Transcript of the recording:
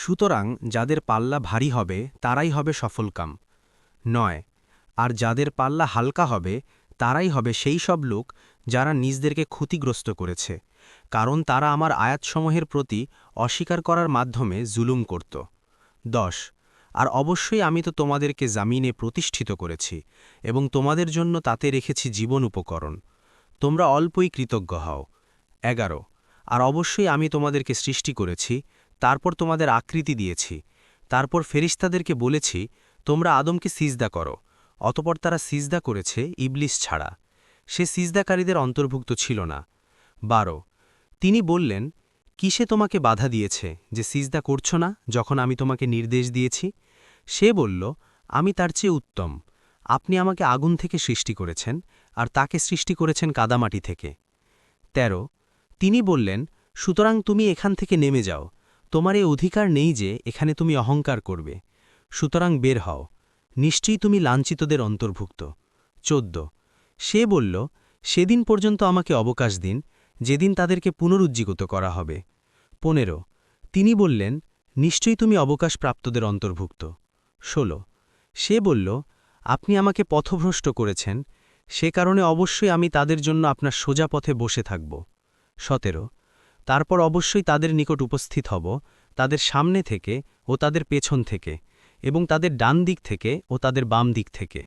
সুতরাং যাদের পাল্লা ভারী হবে, তারাই হবে সফলকাম। নয়, আর যাদের পাল্লা হালকা হবে, তারাই হবে সেই সব লোক যারা নিজদেরকে ক্ষতিগ্রস্ত করেছে, কারণ তারা আমার আয়াতসমূহের প্রতি অস্বীকার করার মাধ্যমে জুলুম করত। দশ, আর অবশ্যই আমি তো তোমাদেরকে জামিনে প্রতিষ্ঠিত করেছি এবং তোমাদের জন্য তাতে রেখেছি জীবন উপকরণ। তোমরা অল্পই কৃতজ্ঞ হও। এগারো, আর অবশ্যই আমি তোমাদেরকে সৃষ্টি করেছি তারপর তোমাদের আকৃতি দিয়েছি। তারপর ফেরিস্তাদেরকে বলেছি, তোমরা আদমকে সিজদা করো, অতপর তারা সিজদা করেছে ইবলিস ছাড়া। সে সিজদাকারীদের অন্তর্ভুক্ত ছিল না। বারো, তিনি বললেন, কিসে তোমাকে বাধা দিয়েছে যে সিজদা করছ না যখন আমি তোমাকে নির্দেশ দিয়েছি? সে বলল, আমি তার চেয়ে উত্তম। আপনি আমাকে আগুন থেকে সৃষ্টি করেছেন আর তাকে সৃষ্টি করেছেন কাদামাটি থেকে। ১৩ তিনি বললেন, সুতরাং তুমি এখান থেকে নেমে যাও তোমার এ অধিকার নেই যে এখানে তুমি অহংকার করবে। সুতরাং বের হও। নিশ্চয়ই তুমি লাঞ্ছিতদের অন্তর্ভুক্ত। ১৪ সে বলল, সেদিন পর্যন্ত আমাকে অবকাশ দিন, যেদিন তাদেরকে পুনরুজ্জীবিত করা হবে। ১৫ তিনি বললেন, নিশ্চয়ই তুমি অবকাশপ্রাপ্তদের অন্তর্ভুক্ত। ১৬ সে বলল, আপনি আমাকে পথভ্রষ্ট করেছেন। সে কারণে অবশ্যই আমি তাদের জন্য আপনার সোজা পথে বসে থাকব। সতেরো। তারপর অবশ্যই তাদের নিকট উপস্থিত হব, তাদের সামনে থেকে ও তাদের পেছন থেকে এবং তাদের ডান দিক থেকে ও তাদের বাম দিক থেকে।